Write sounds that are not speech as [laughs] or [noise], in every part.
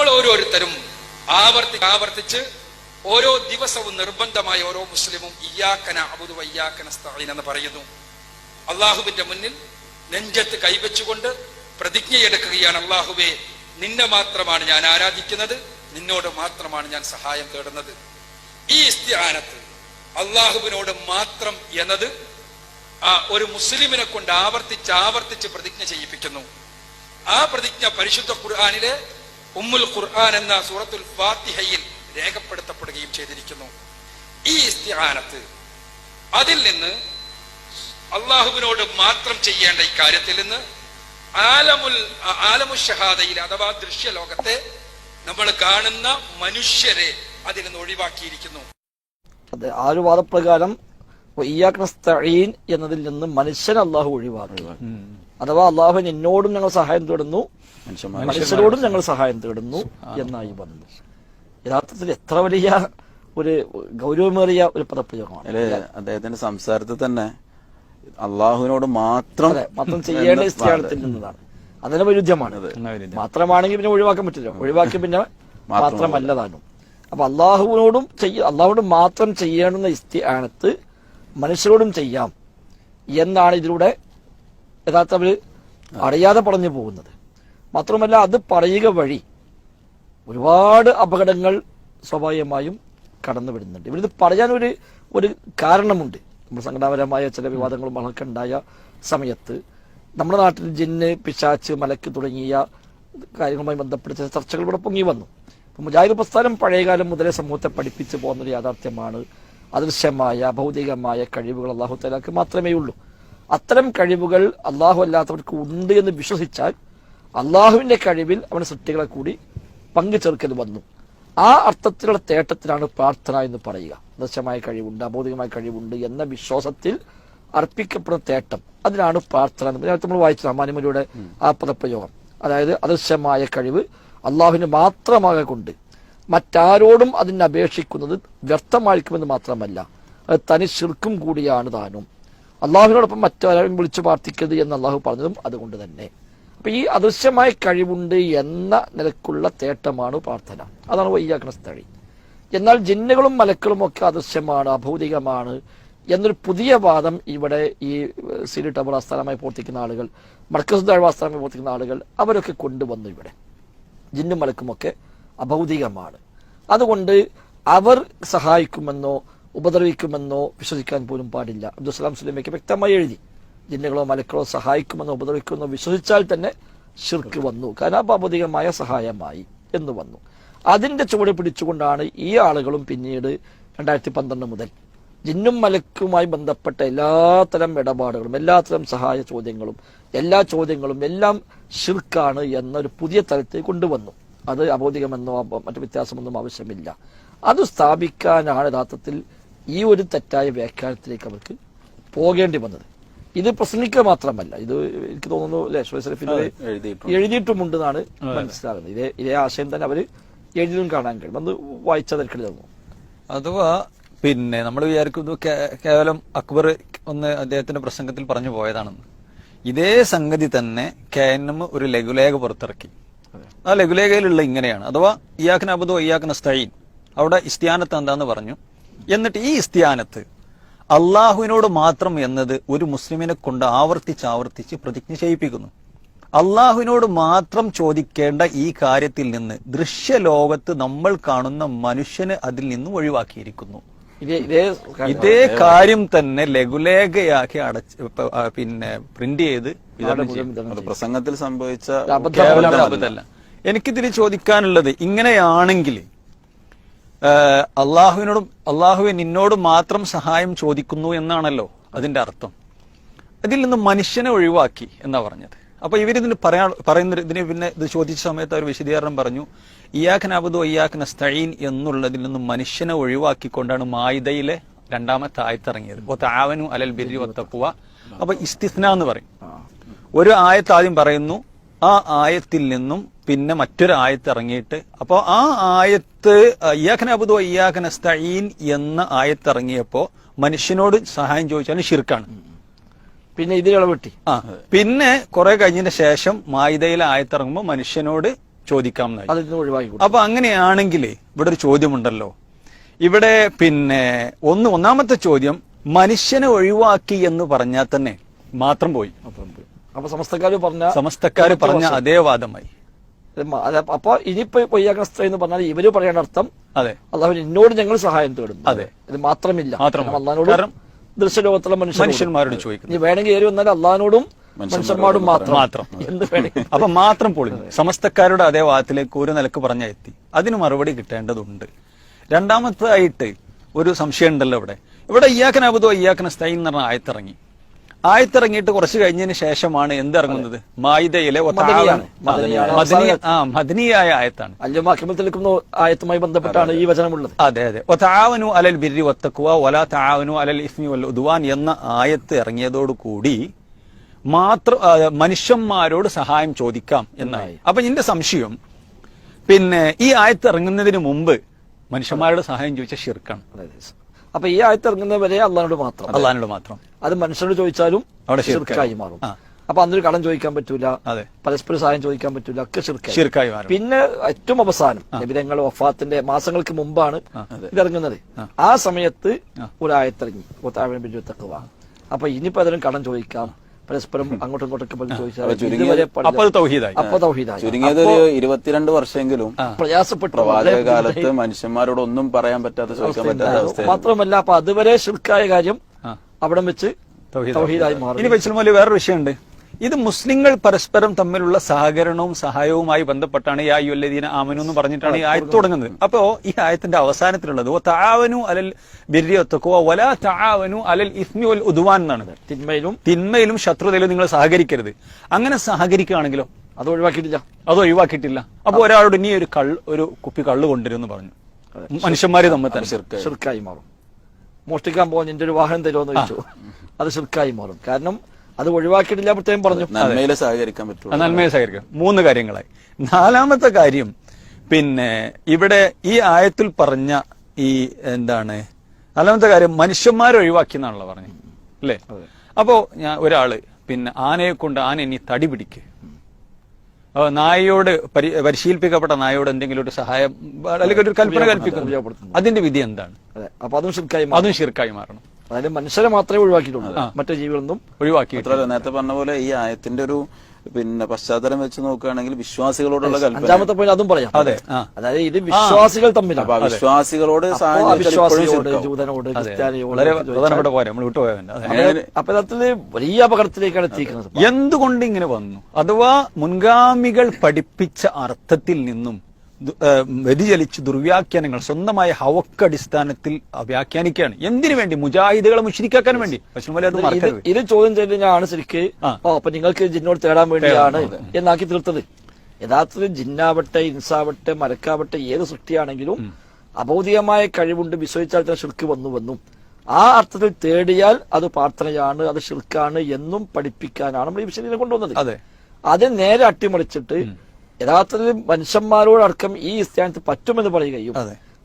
നമ്മൾ ഓരോരുത്തരും ആവർത്തി ആവർത്തിച്ച് ഓരോ ദിവസവും നിർബന്ധമായ ഓരോ മുസ്ലിമും ഇയാക്കന അബുദു വയ്യാക്കന സ്തായിൻ എന്ന് പറയുന്നു. അള്ളാഹുവിന്റെ മുന്നിൽ നെഞ്ചത്ത് കൈവച്ചുകൊണ്ട് പ്രതിജ്ഞയെടുക്കുകയാണ് അള്ളാഹുവെ നിന്നെ മാത്രമാണ് ഞാൻ ആരാധിക്കുന്നത് നിന്നോട് മാത്രമാണ് ഞാൻ സഹായം തേടുന്നത്. ഈ ഇസ്തിഹാനത്ത് അള്ളാഹുവിനോട് മാത്രം എന്നത് ഒരു മുസ്ലിമിനെ കൊണ്ട് ആവർത്തിച്ച് ആവർത്തിച്ച് പ്രതിജ്ഞ ചെയ്യിപ്പിക്കുന്നു. ആ പ്രതിജ്ഞ പരിശുദ്ധ ഖുർആാനിലെ ഉമ്മുൽ ഖുർആൻ എന്ന സൂറത്തുൽ ഫാത്തിഹയിൽ രേഖപ്പെടുത്തപ്പെടുകയും ചെയ്തിരിക്കുന്നു. ഈ ഇസ്തിഹാനത്ത് അതിൽ നിന്ന് അള്ളാഹുവിനോട് മാത്രം ചെയ്യേണ്ട ഈ കാര്യത്തിൽ നിന്ന് ആലമുൽ ആലമു ഷഹാദയിൽ അഥവാ ദൃശ്യലോകത്തെ നമ്മൾ കാണുന്ന മനുഷ്യരെ അതിൽ നിന്ന് ഒഴിവാക്കിയിരിക്കുന്നു. അതെ ആ ഒരു വാദപ്രകാരം എന്നതിൽ നിന്ന് മനുഷ്യൻ അള്ളാഹു ഒഴിവാക്കി. അഥവാ അള്ളാഹു എന്നോടും ഞങ്ങൾ സഹായം തേടുന്നു മനുഷ്യരോടും ഞങ്ങൾ സഹായം തേടുന്നു എന്നായി വന്നു. യഥാർത്ഥത്തിൽ എത്ര വലിയ ഒരു ഗൗരവമേറിയ ഒരു പദപ്രയോഗമാണ്. അദ്ദേഹത്തിന്റെ സംസാരത്തിൽ തന്നെ അള്ളാഹുവിനോട് മാത്രം മാത്രം ചെയ്യേണ്ട സ്ഥാനത്തിൽ നിന്നതാണ്. അതിന് വൈരുദ്ധ്യമാണ്. മാത്രമാണെങ്കിൽ പിന്നെ ഒഴിവാക്കാൻ പറ്റില്ല. ഒഴിവാക്കി പിന്നെ മാത്രമല്ല താനും അപ്പൊ അള്ളാഹുവിനോടും ചെയ്യ അള്ളാഹുവിനോട് മാത്രം ചെയ്യേണ്ടുന്ന ഇസ്തിയാനത്ത് മനുഷ്യരോടും ചെയ്യാം എന്നാണ് ഇതിലൂടെ യഥാർത്ഥ അവർ അറിയാതെ പറഞ്ഞു പോകുന്നത്. മാത്രമല്ല അത് പറയുക വഴി ഒരുപാട് അപകടങ്ങൾ സ്വാഭാവികമായും കടന്നു വരുന്നുണ്ട്. ഇവരിത് പറയാനൊരു ഒരു കാരണമുണ്ട്. നമ്മൾ സംഘടനാപരമായ ചില വിവാദങ്ങളും വളർക്കെ ഉണ്ടായ സമയത്ത് നമ്മുടെ നാട്ടിൽ ജിന്ന് പിശാച്ച് മലക്ക് തുടങ്ങിയ കാര്യങ്ങളുമായി ബന്ധപ്പെട്ട് ചില ചർച്ചകൾ ഇവിടെ പൊങ്ങി വന്നു. അപ്പം മുജാഹിദ് പ്രസ്ഥാനം പഴയകാലം മുതലേ സമൂഹത്തെ പഠിപ്പിച്ചു പോകുന്നൊരു യാഥാർത്ഥ്യമാണ്. അദൃശ്യമായ ഭൗതികമായ കഴിവുകൾ അള്ളാഹു തലാക്ക് മാത്രമേ ഉള്ളൂ അത്തരം കഴിവുകൾ അള്ളാഹു അല്ലാത്തവർക്ക് ഉണ്ട് എന്ന് വിശ്വസിച്ചാൽ അള്ളാഹുവിന്റെ കഴിവിൽ അവന്റെ സൃഷ്ടികളെ കൂടി പങ്കുചേർക്കൽ വന്നു. ആ അർത്ഥത്തിലുള്ള തേട്ടത്തിലാണ് പ്രാർത്ഥന എന്ന് പറയുക. ദൃശ്യമായ കഴിവുണ്ട് അബോധികമായ കഴിവുണ്ട് എന്ന വിശ്വാസത്തിൽ അർപ്പിക്കപ്പെടുന്ന തേട്ടം. അതിനാണ് പ്രാർത്ഥന നേരത്തെ നമ്മൾ വായിച്ചു അമാനിമലിയുടെ ആ പദപ്രയോഗം. അതായത് അദൃശ്യമായ കഴിവ് അള്ളാഹുവിന് മാത്രമാകെ കൊണ്ട് മറ്റാരോടും അതിനെ അപേക്ഷിക്കുന്നത് വ്യർത്ഥമായിരിക്കുമെന്ന് മാത്രമല്ല അത് തനി ശിർക്കും കൂടിയാണ് താനും. അള്ളാഹുവിനോടൊപ്പം മറ്റാരും വിളിച്ചു പ്രാർത്ഥിക്കരുത് എന്ന് അള്ളാഹു പറഞ്ഞതും അതുകൊണ്ട് തന്നെ. അപ്പൊ ഈ അദൃശ്യമായ കഴിവുണ്ട് എന്ന നിലക്കുള്ള തേട്ടമാണ് പ്രാർത്ഥന. അതാണ് വയ്യാക്കണ സ്ഥഴി എന്നാൽ ജിന്നുകളും മലക്കളും ഒക്കെ അദൃശ്യമാണ് അഭൗതികമാണ് എന്നൊരു പുതിയ വാദം ഇവിടെ ഈ സിരി ടബർ ആസ്ഥാനമായി പ്രവർത്തിക്കുന്ന ആളുകൾ മർക്കസ് ദാഴ്വ ആസ്ഥാനമായി പ്രവർത്തിക്കുന്ന ആളുകൾ അവരൊക്കെ കൊണ്ടുവന്നു ഇവിടെ. ജിന്നും മലക്കുമൊക്കെ അഭൗതികമാണ്. അതുകൊണ്ട് അവർ സഹായിക്കുമെന്നോ ഉപദ്രവിക്കുമെന്നോ വിശ്വസിക്കാൻ പോലും പാടില്ല. അബ്ദുസ്സലാം സുലൈമയ്ക്ക് വ്യക്തമായി എഴുതി ജിന്നുകളോ മലക്കളോ സഹായിക്കുമെന്നോ ഉപദ്രവിക്കുമെന്നോ വിശ്വസിച്ചാൽ തന്നെ ഷിർക്ക് വന്നു. കാരണം അഭൗതികമായ സഹായമായി എന്ന് വന്നു. അതിന്റെ ചുവട് പിടിച്ചുകൊണ്ടാണ് ഈ ആളുകളും പിന്നീട് രണ്ടായിരത്തി പന്ത്രണ്ട് മുതൽ ജിന്നും മലക്കുമായി ബന്ധപ്പെട്ട എല്ലാത്തരം ഇടപാടുകളും എല്ലാത്തരം സഹായ ചോദ്യങ്ങളും എല്ലാ ചോദ്യങ്ങളും എല്ലാം ഷിർക്കാണ് എന്നൊരു പുതിയ തലത്തിൽ കൊണ്ടുവന്നു. അത് അബോധികമെന്നോ മറ്റു വ്യത്യാസമൊന്നും ആവശ്യമില്ല. അത് സ്ഥാപിക്കാനാണ് യഥാർത്ഥത്തിൽ ഈ ഒരു തെറ്റായ വ്യാഖ്യാനത്തിലേക്ക് അവർക്ക് പോകേണ്ടി വന്നത്. ഇത് പ്രസംഗിക്കുക മാത്രമല്ല. ഇത് എനിക്ക് തോന്നുന്നു അല്ലെ ഷോയ്സലഫിൽ എഴുതിയിട്ടുമുണ്ടെന്നാണ് മനസ്സിലാകുന്നത്. ഇതേ ഇതേ ആശയം തന്നെ അവർ എഴുതിയും കാണാൻ കഴിയും. അന്ന് വായിച്ച തിരക്കിൽ തന്നു അഥവാ പിന്നെ നമ്മൾ വിചാരിക്കുന്നു കേവലം അക്ബർ ഒന്ന് അദ്ദേഹത്തിന്റെ പ്രസംഗത്തിൽ പറഞ്ഞു പോയതാണെന്ന് ഇതേ സംഗതി തന്നെ കെ എൻ എം ഒരു ലഘുലേഖ പുറത്തിറക്കി. ആ ലഘുലേഖയിലുള്ള ഇങ്ങനെയാണ്. അഥവാ ഇയാഖിന് അബുദോ ഇയാഖിന് സ്തൈൻ അവിടെ ഇസ്തിയാനത്ത് എന്താന്ന് പറഞ്ഞു? എന്നിട്ട് ഈ ഇസ്തിയാനത്ത് അള്ളാഹുവിനോട് മാത്രം എന്നത് ഒരു മുസ്ലിമിനെ കൊണ്ട് ആവർത്തിച്ച് ആവർത്തിച്ച് പ്രതിജ്ഞ ചെയ്യിപ്പിക്കുന്നു. അള്ളാഹുവിനോട് മാത്രം ചോദിക്കേണ്ട ഈ കാര്യത്തിൽ നിന്ന് ദൃശ്യലോകത്ത് നമ്മൾ കാണുന്ന മനുഷ്യന് അതിൽ നിന്ന് ഒഴിവാക്കിയിരിക്കുന്നു. ഇതേ ഇതേ കാര്യം. തന്നെ ലഘുലേഖയാക്കി അടച്ച് പിന്നെ പ്രിന്റ് ചെയ്ത് പ്രസംഗത്തിൽ സംഭവിച്ച എനിക്കിതിന് കേവലം എനിക്കിതിൽ ചോദിക്കാനുള്ളത് ഇങ്ങനെയാണെങ്കിൽ അള്ളാഹുവിനോടും അള്ളാഹുവിൻ നിന്നോട് മാത്രം സഹായം ചോദിക്കുന്നു എന്നാണല്ലോ അതിന്റെ അർത്ഥം. അതിൽ നിന്ന് മനുഷ്യനെ ഒഴിവാക്കി എന്നാ പറഞ്ഞത്. അപ്പൊ ഇവരിതിന് പറയാ പറയുന്ന ഇതിന് പിന്നെ ഇത് ചോദിച്ച സമയത്ത് അവർ വിശദീകരണം പറഞ്ഞു ഇയാഖൻ അബുദു ഇയാഖൻ സ്തഈൻ എന്നുള്ളതിൽ നിന്ന് മനുഷ്യനെ ഒഴിവാക്കിക്കൊണ്ടാണ് മായിദയിലെ രണ്ടാമത്തെ ആയത്തിറങ്ങിയത്. ഒ താവനു അലൽ ബിരി ഒത്തപ്പുവ അപ്പൊ ഇസ്തിസ്ന എന്ന് പറയും. ഒരു ആയത്ത് ആദ്യം പറയുന്നു ആ ആയത്തിൽ നിന്നും പിന്നെ മറ്റൊരു ആയത്ത് ഇറങ്ങിയിട്ട് അപ്പോൾ ആ ആയത്ത് ഇയാഖന അബുദു സ്തഈൻ എന്ന ആയത്ത് ഇറങ്ങിയപ്പോ മനുഷ്യനോട് സഹായം ചോദിച്ചാലും ഷിർക്കാണ് പിന്നെ ഇത് ഇളവെട്ടി. ആ പിന്നെ കുറെ കഴിഞ്ഞതിന് ശേഷം മായിദയിലെ ആയത്തിറങ്ങുമ്പോൾ മനുഷ്യനോട് ചോദിക്കാം. അപ്പൊ അങ്ങനെയാണെങ്കിൽ ഇവിടെ ഒരു ചോദ്യമുണ്ടല്ലോ. ഇവിടെ പിന്നെ ഒന്ന് ഒന്നാമത്തെ ചോദ്യം മനുഷ്യനെ ഒഴിവാക്കി എന്ന് പറഞ്ഞാൽ തന്നെ മാത്രം പോയി. അപ്പം സമസ്തക്കാര് പറഞ്ഞ സമസ്തക്കാര് പറഞ്ഞ അതേ വാദമായി. അപ്പൊ ഇനിയിപ്പോ പൊയ്യാഗ്രസ്ത എന്ന് പറഞ്ഞാൽ ഇവർ പറയേണ്ട അർത്ഥം അതെ. അള്ളാഹു എന്നോട് ഞങ്ങൾ സഹായം തേടും. അതെ. ഇത് മാത്രമില്ല. അള്ളഹാനോട് ദൃശ്യലോകത്തുള്ള മനുഷ്യന്മാരോട് ചോദിക്കും ഇനി വേണമെങ്കിൽ ഏറി വന്നാൽ അള്ളഹാനോടും മനുഷ്യന്മാരോടും മാത്രം. മാത്രം. [laughs] എന്ത് വേണമെങ്കിൽ അപ്പൊ മാത്രം പൊളിഞ്ഞു സമസ്തക്കാരുടെ അതേ വാദത്തിലേക്ക് ഒരു നിലയ്ക്ക് പറഞ്ഞ എത്തി. അതിന് മറുപടി കിട്ടേണ്ടതുണ്ട്. രണ്ടാമത്തായിട്ട് ഒരു സംശയം ഉണ്ടല്ലോ ഇവിടെ. ഇവിടെ ഇയാക്കൻ അബുദോ ഇയാക്കൻ സ്തൈൻ എന്ന് പറഞ്ഞ ആയത്തിറങ്ങി. ആയത്തിറങ്ങിയിട്ട് കുറച്ച് കഴിഞ്ഞതിന് ശേഷമാണ് എന്തിറങ്ങുന്നത് മായിദയിലെ മദനിയാണ്. മദനിയാണ്. മദനി ആ മദനിയായ ആയത്താണ്. ആയത്തുമായി ബന്ധപ്പെട്ടാണ് ഈ വചനമുള്ളത്. അതെ അതെ. ഒതാവനു അലൽ ബിരി ഒത്തക്കുവ ഒല താവനു അലൽ ഇസ്മി വൽ ഉദ്വാൻ എന്ന ആയത്ത് ഇറങ്ങിയതോടുകൂടി മാത്രം മനുഷ്യന്മാരോട് സഹായം ചോദിക്കാം എന്നായി അപ്പൊ എന്റെ സംശയം പിന്നെ ഈ ആയത്ത് ഇറങ്ങുന്നതിന് മുമ്പ് മനുഷ്യന്മാരോട് സഹായം ചോദിച്ച ഷിർക്കാണ് അതായത് അപ്പൊ ഈ ആയത്ത് ഇറങ്ങുന്നവരെ അള്ളഹാനോട് മാത്രം. അള്ളഹാനോട് മാത്രം. അത് മനുഷ്യരോട് ചോദിച്ചാലും ശിർക്കായി മാറും. അപ്പൊ അന്നൊരു കടം ചോദിക്കാൻ പറ്റൂല. പരസ്പര സഹായം ചോദിക്കാൻ പറ്റൂല. ഒക്കെ ശിർക്കായി പിന്നെ ഏറ്റവും അവസാനം നബിതങ്ങൾ വഫാത്തിന്റെ മാസങ്ങൾക്ക് മുമ്പാണ് ഇതിറങ്ങുന്നത് ആ. സമയത്ത് ഒരായത്തിറങ്ങി. തക്കുവ അപ്പൊ ഇനിയിപ്പോ അതിനും കടം ചോദിക്കാം. പരസ്പരം അങ്ങോട്ടും ഇങ്ങോട്ടൊക്കെ ചോദിച്ചാൽ അപ്പൊ തൗഹീദായി. അപ്പൊ തൗഹീദായി. ചുരുങ്ങിയത് ഒരു ഇരുപത്തിരണ്ട് വർഷമെങ്കിലും പ്രയാസപ്പെട്ടു. പ്രവാചക കാലത്ത് മനുഷ്യന്മാരോട് ഒന്നും പറയാൻ പറ്റാത്ത ചോദിക്കാൻ പറ്റാത്ത അവസ്ഥ മാത്രമല്ല അപ്പൊ അതുവരെ ശുൽക്കായ കാര്യം. അവിടെ വെച്ച് തൗഹീദായി. മാറി. ഇനി വെച്ചുമോലി വേറൊരു വിഷയമുണ്ട്. ഇത് മുസ്ലിങ്ങൾ പരസ്പരം തമ്മിലുള്ള സഹകരണവും സഹായവുമായി ബന്ധപ്പെട്ടാണ് ഈ ആയുല്ലദീന ആമനു എന്ന് പറഞ്ഞിട്ടാണ് ഈ ആയത്ത് തുടങ്ങുന്നത്. അപ്പോ ഈ ആയത്തിന്റെ അവസാനത്തിലുള്ളത് താവനു അലൽ ബിരിയത്തക്കോ വല താവനു അലൽ ഇസ്മി വൽ ഉദ്വാൻ എന്നാണ് തിന്മയിലും തിന്മയിലും ശത്രുതയിലും നിങ്ങൾ സഹകരിക്കരുത്. അങ്ങനെ സഹകരിക്കുകയാണെങ്കിലോ? അത് ഒഴിവാക്കിയിട്ടില്ല. അത് ഒഴിവാക്കിയിട്ടില്ല. അപ്പൊ ഒരാളോട് ഇനി ഒരു കള്ള് ഒരു കുപ്പി കള്ള് കൊണ്ടുവരുമെന്ന് പറഞ്ഞു. മനുഷ്യന്മാരെ തമ്മിൽ തന്നെ. ഷിർക്കായി മാറും. മോഷ്ടിക്കാൻ പോകാൻ എന്റെ ഒരു വാഹനം തരുമെന്ന് ചോദിച്ചു. അത് ഷിർക്കായി മാറും. കാരണം അത് ഒഴിവാക്കിയിട്ടില്ല പ്രത്യേകം പറഞ്ഞു. നന്മയിലെ സഹകരിക്കാൻ പറ്റും നന്മയെ സഹകരിക്കുക മൂന്ന് കാര്യങ്ങളായി. നാലാമത്തെ കാര്യം പിന്നെ ഇവിടെ ഈ ആയത്തിൽ പറഞ്ഞ ഈ എന്താണ് നാലാമത്തെ കാര്യം മനുഷ്യന്മാരെ ഒഴിവാക്കി എന്നാണല്ലോ പറഞ്ഞത്. അല്ലേ? അപ്പോ ഞാൻ ഒരാൾ പിന്നെ ആനയെ കൊണ്ട് ആന ഇനി തടി പിടിക്ക്. നായയോട് പരി- പരിശീലിപ്പിക്കപ്പെട്ട നായയോട് എന്തെങ്കിലും ഒരു സഹായം അല്ലെങ്കിൽ ഒരു കൽപ്പന കൽപ്പിക്കുന്നു. അതിന്റെ വിധി എന്താണ്? അതെ അപ്പൊ അതും ശിർക്കായി അതും ശിർക്കായി മാറണം. അതായത് മനുഷ്യരെ മാത്രമേ ഒഴിവാക്കിയിട്ടുള്ളൂ. മറ്റു ജീവികളൊന്നും ഒഴിവാക്കി നേരത്തെ പറഞ്ഞ പോലെ ഈ ആയത്തിന്റെ ഒരു പിന്നെ പശ്ചാത്തലം വെച്ച് നോക്കുകയാണെങ്കിൽ വിശ്വാസികളോടുള്ള കൽപ്പന. അഞ്ചാമത്തെ പോയിന്റ് അതും പറയാം. അതെ. അതായത് ഇത് വിശ്വാസികൾ തമ്മിൽ തമ്മിലാണ് വിശ്വാസികളോട് ജൂതനോട് അതെ. അപ്പൊ യഥാർത്ഥത്തിൽ വലിയ അപകടത്തിലേക്കാണ് എത്തിക്കുന്നത് എന്തുകൊണ്ട് ഇങ്ങനെ വന്നു? അഥവാ മുൻഗാമികൾ പഠിപ്പിച്ച അർത്ഥത്തിൽ നിന്നും വ്യതിചലിച്ച് ദുർവ്യാഖ്യാനങ്ങൾ സ്വന്തമായ ഹവക്കടിസ്ഥാനത്തിൽ വ്യാഖ്യാനിക്കുകയാണ്. എന്തിനു വേണ്ടി? മുജാഹിദുകളെ മുഷിരിക്കാൻ വേണ്ടി. ഇത് ചോദ്യം ചെയ്തതിനാണ് ശരിക്ക് അപ്പൊ നിങ്ങൾക്ക് ജിന്നോട് തേടാൻ വേണ്ടിയാണ് എന്നാക്കി തീർത്തത്. യഥാർത്ഥത്തിൽ ജിന്നാവട്ടെ ഇൻസാവട്ടെ മരക്കാവട്ടെ ഏത് സൃഷ്ടിയാണെങ്കിലും അഭൗതികമായ കഴിവുണ്ട് വിശ്വസിച്ചാൽ തന്നെ വന്നു വന്നു ആ അർത്ഥത്തിൽ തേടിയാൽ അത് പ്രാർത്ഥനയാണ് അത് ഷിർക്കാണ് എന്നും പഠിപ്പിക്കാനാണ് നമ്മൾ ഈ വിഷയം കൊണ്ടുവന്നത്. അതെ. അത് നേരെ അട്ടിമറിച്ചിട്ട് യഥാർത്ഥത്തിൽ മനുഷ്യന്മാരോടടക്കം ഈ സ്ഥാനത്ത് പറ്റുമെന്ന് പറയുകയും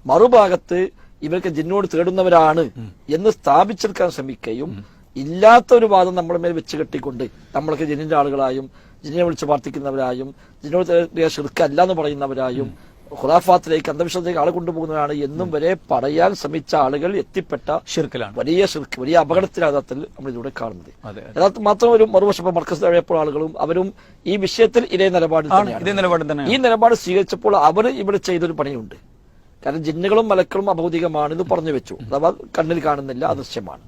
മറുഭാഗത്ത് ഇവർക്ക് ജിന്നോട് തേടുന്നവരാണ് എന്ന് സ്ഥാപിച്ചെടുക്കാൻ ശ്രമിക്കുകയും ഇല്ലാത്ത ഒരു വാദം നമ്മുടെ മേൽ വെച്ച് കെട്ടിക്കൊണ്ട് നമ്മളൊക്കെ ജിന്നിന്റെ ആളുകളായും ജിന്നിനെ വിളിച്ച് പ്രാർത്ഥിക്കുന്നവരായും ജിന്നോട് തേടിയ ഷിർക്കല്ല എന്ന് പറയുന്നവരായും ഖുറാഫാത്തിലേക്ക് അന്ധവിശ്വാസത്തിലേക്ക് ആളെ കൊണ്ടുപോകുന്നവരാണ് എന്നും വരെ പറയാൻ ശ്രമിച്ച ആളുകൾ എത്തിപ്പെട്ട ഷിർക്കിലാണ് വലിയ ഷിർക്ക് വലിയ അപകടത്തിലാണ് യഥാർത്ഥത്തിൽ നമ്മൾ ഇതിലൂടെ കാണുന്നത്. യഥാർത്ഥം മാത്രം ഒരു മറുവശം മർക്കസ് തഴയപ്പോൾ ആളുകളും അവരും ഈ വിഷയത്തിൽ ഇതേ നിലപാട് തന്നെയാണ്. ഇതേ നിലപാട് തന്നെ ഈ നിലപാട് സ്വീകരിച്ചപ്പോൾ അവർ ഇവിടെ ചെയ്തൊരു പണിയുണ്ട്. കാരണം ജിന്നുകളും മലക്കളും അഭൗതികമാണ് ഇത് പറഞ്ഞു വെച്ചു. അഥവാ കണ്ണിൽ കാണുന്നില്ല അദൃശ്യമാണ്.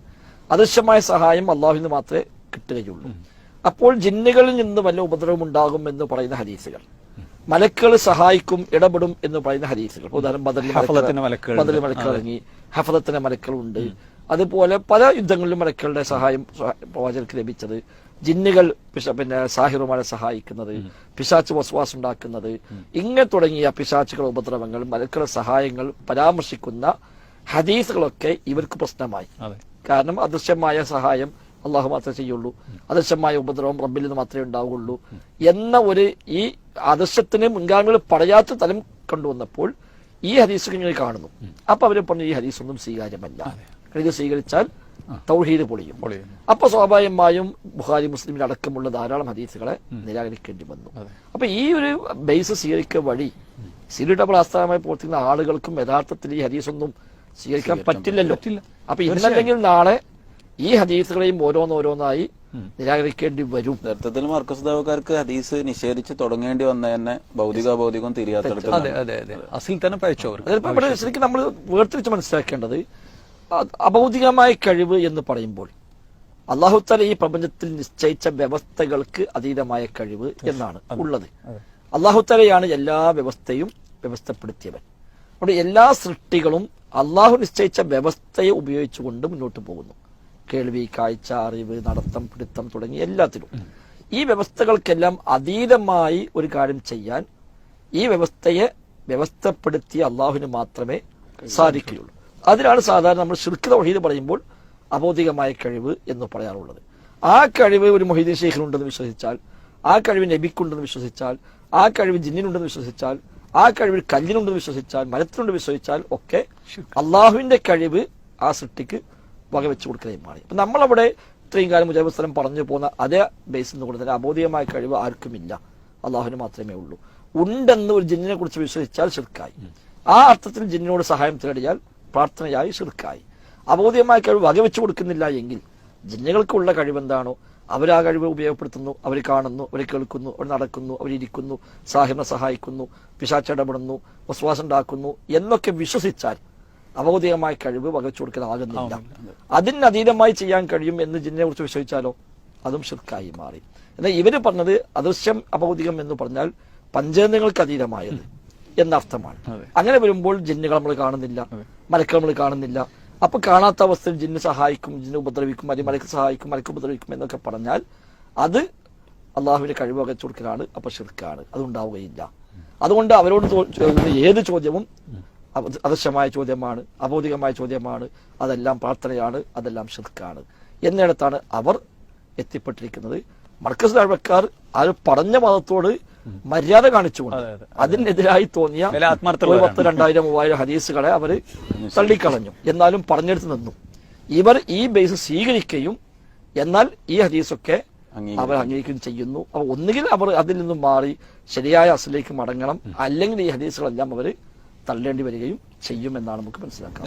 അദൃശ്യമായ സഹായം അള്ളാഹുവിന് മാത്രമേ കിട്ടുകയുള്ളൂ. അപ്പോൾ ജിന്നുകളിൽ നിന്ന് വല്ല ഉപദ്രവം ഉണ്ടാകും എന്ന് പറയുന്ന ഹദീസുകൾ. മലക്കൾ സഹായിക്കും ഇടപെടും എന്ന് പറയുന്ന ഹരീസുകൾ ഉദാഹരണം. ബദറിൽ മലക്കൾ ഇറങ്ങി ഹഫലത്തിന് മലക്കളുണ്ട്. അതുപോലെ പല യുദ്ധങ്ങളിലും മലക്കളുടെ സഹായം സഹ- പ്രവാചകർക്ക് ലഭിച്ചത് ജിന്നുകൾ പിന്നെ സാഹിറുമാരെ സഹായിക്കുന്നത് പിശാച്ച് വസ്വാസ് ഉണ്ടാക്കുന്നത് ഇങ്ങനെ തുടങ്ങിയ പിശാച്ചുകളുടെ ഉപദ്രവങ്ങൾ മലക്കളുടെ സഹായങ്ങൾ പരാമർശിക്കുന്ന ഹദീസുകളൊക്കെ ഇവർക്ക് പ്രശ്നമായി. കാരണം അദൃശ്യമായ സഹായം അള്ളാഹു മാത്രമേ ചെയ്യുള്ളൂ. അദൃശ്യമായ ഉപദ്രവം റബ്ബിൽ നിന്ന് മാത്രമേ ഉണ്ടാവുകയുള്ളൂ. എന്ന ഒരു ഈ അദൃശ്യത്തിന് മുൻഗാമികൾ പറയാത്ത തലം കൊണ്ടുവന്നപ്പോൾ ഈ ഹദീസ് ഇങ്ങനെ കാണുന്നു. അപ്പൊ അവർ പറഞ്ഞു ഈ ഹദീസ് ഒന്നും സ്വീകാര്യമല്ല ഇത് സ്വീകരിച്ചാൽ തൗഹീദ് പൊളിയും. അപ്പൊ സ്വാഭാവികമായും ബുഹാരി മുസ്ലിമിൽ അടക്കമുള്ള ധാരാളം ഹദീസുകളെ നിരാകരിക്കേണ്ടി വന്നു. അപ്പൊ ഈ ഒരു ബേസ് സ്വീകരിക്കുക വഴി സിരി ഡബിൾ ആസ്ഥാനമായി പ്രവർത്തിക്കുന്ന ആളുകൾക്കും യഥാർത്ഥത്തിൽ ഈ ഹദീസ് ഒന്നും സ്വീകരിക്കാൻ പറ്റില്ലല്ലോ. അപ്പൊ ഇന്നല്ലെങ്കിൽ നാളെ ഈ ഹദീസുകളെയും ഓരോന്നോരോന്നായി നിരാകരിക്കേണ്ടി വരും. നേരത്തെ മർക്കസ് ദാവക്കാർക്ക് ഹദീസ് നിഷേധിച്ച് തുടങ്ങേണ്ടി വന്ന തന്നെ ഭൗതിക ഭൗതികം അതെ അതെ അതെ. അസിൽ തന്നെ ഇവിടെ ശരിക്കും നമ്മൾ വേർതിരിച്ച് മനസ്സിലാക്കേണ്ടത് അഭൗതികമായ കഴിവ് എന്ന് പറയുമ്പോൾ അള്ളാഹുത്തല ഈ പ്രപഞ്ചത്തിൽ നിശ്ചയിച്ച വ്യവസ്ഥകൾക്ക് അതീതമായ കഴിവ് എന്നാണ് ഉള്ളത്. അള്ളാഹുത്തലയാണ് എല്ലാ വ്യവസ്ഥയും വ്യവസ്ഥപ്പെടുത്തിയവൻ. അവിടെ എല്ലാ സൃഷ്ടികളും അള്ളാഹു നിശ്ചയിച്ച വ്യവസ്ഥയെ ഉപയോഗിച്ചുകൊണ്ട് മുന്നോട്ട് പോകുന്നു. കേൾവി കാഴ്ച അറിവ് നടത്തം പിടുത്തം തുടങ്ങി എല്ലാത്തിലും. ഈ വ്യവസ്ഥകൾക്കെല്ലാം അതീതമായി ഒരു കാര്യം ചെയ്യാൻ ഈ വ്യവസ്ഥയെ വ്യവസ്ഥപ്പെടുത്തിയ അള്ളാഹുവിന് മാത്രമേ സാധിക്കുകയുള്ളൂ. അതിനാണ് സാധാരണ നമ്മൾ ശുൽക്കിത തൗഹീദ് പറയുമ്പോൾ അബോധികമായ കഴിവ് എന്ന് പറയാറുള്ളത്. ആ കഴിവ് ഒരു മൊഹീദീൻ ഷെയ്ഖിനുണ്ടെന്ന് വിശ്വസിച്ചാൽ ആ കഴിവ് നബിക്കുണ്ടെന്ന് വിശ്വസിച്ചാൽ ആ കഴിവ് ജിന്നിനുണ്ടെന്ന് വിശ്വസിച്ചാൽ ആ കഴിവ് കല്ലിനുണ്ടെന്ന് വിശ്വസിച്ചാൽ മരത്തിനുണ്ട് വിശ്വസിച്ചാൽ ഒക്കെ അള്ളാഹുവിന്റെ കഴിവ് ആ സൃഷ്ടിക്ക് വകവെച്ച് കൊടുക്കുകയും മാറി. അപ്പം നമ്മളവിടെ ഇത്രയും കാലം മുജാബ് വസ്ലം പറഞ്ഞു പോകുന്ന അതേ ബേസിൽ നിന്ന് കൊണ്ട് തന്നെ അബോധികമായ കഴിവ് ആർക്കുമില്ല. അള്ളാഹുവിന് മാത്രമേ ഉള്ളൂ. ഉണ്ടെന്ന് ഒരു ജിന്നിനെ കുറിച്ച് വിശ്വസിച്ചാൽ ഷിർക്കായി ആ അർത്ഥത്തിൽ ജിന്നിനോട് സഹായം തേടിയാൽ പ്രാർത്ഥനയായി ഷിർക്കായി അബോധികമായ കഴിവ് വകവെച്ച് കൊടുക്കുന്നില്ല എങ്കിൽ ജിന്നുകൾക്കുള്ള കഴിവെന്താണോ അവർ ആ കഴിവ് ഉപയോഗപ്പെടുത്തുന്നു അവർ കാണുന്നു അവർ കേൾക്കുന്നു അവർ നടക്കുന്നു അവരിയ്ക്കുന്നു സാഹിബിനെ സഹായിക്കുന്നു പിശാച്ചിടപെടുന്നു വസ്വാസം ഉണ്ടാക്കുന്നു എന്നൊക്കെ വിശ്വസിച്ചാൽ അബോധികമായ കഴിവ് വകച്ചു കൊടുക്കാനാകുന്നില്ല അതിനതീതമായി ചെയ്യാൻ കഴിയും എന്ന് ജിന്നിനെ കുറിച്ച് വിശ്വസിച്ചാലോ അതും ഷിർക്കായി മാറി. എന്നാൽ ഇവർ പറഞ്ഞത് അദൃശ്യം അബൗദികം എന്ന് പറഞ്ഞാൽ പഞ്ചേന്ദ്രങ്ങൾക്ക് അതീതമായത് എന്നർത്ഥമാണ്. അങ്ങനെ വരുമ്പോൾ ജിന്നുകൾ നമ്മൾ കാണുന്നില്ല മലക്ക് നമ്മൾ കാണുന്നില്ല. അപ്പൊ കാണാത്ത അവസ്ഥയിൽ ജിന്ന് സഹായിക്കും ജിന്ന് ഉപദ്രവിക്കും അല്ലെങ്കിൽ മലക്ക് സഹായിക്കും മലക്ക് ഉപദ്രവിക്കും എന്നൊക്കെ പറഞ്ഞാൽ അത് അള്ളാഹുവിന്റെ കഴിവ് വകച്ചു കൊടുക്കലാണ് അപ്പൊ ഷിർക്കാണ് അതുണ്ടാവുകയില്ല അതുകൊണ്ട് അവരോട് ഏത് ചോദ്യവും അദൃശ്യമായ ചോദ്യമാണ് അബോധികമായ ചോദ്യമാണ് അതെല്ലാം പ്രാർത്ഥനയാണ് അതെല്ലാം ശിർക്കാണ് എന്നിടത്താണ് അവർ എത്തിപ്പെട്ടിരിക്കുന്നത് മർക്കസ് താഴ്വക്കാർ അത് പറഞ്ഞ മതത്തോട് മര്യാദ കാണിച്ചുകൊണ്ട് അതെ, അതെ. അതിനെതിരായി തോന്നിയ. ഒരു പത്ത് രണ്ടായിരം മൂവായിരം ഹദീസുകളെ അവർ തള്ളിക്കളഞ്ഞു എന്നാലും പറഞ്ഞെടുത്ത് നിന്നു ഇവർ ഈ ബേസ് സ്വീകരിക്കുകയും എന്നാൽ ഈ ഹദീസൊക്കെ. അവർ അംഗീകരിക്കുകയും ചെയ്യുന്നു അപ്പൊ ഒന്നുകിൽ അവർ അതിൽ നിന്നും മാറി ശരിയായ അസലിലേക്ക് മടങ്ങണം അല്ലെങ്കിൽ ഈ ഹദീസുകളെല്ലാം അവർ തള്ളേണ്ടി വരികയും ചെയ്യുമെന്നാണ് നമുക്ക് മനസ്സിലാക്കാം.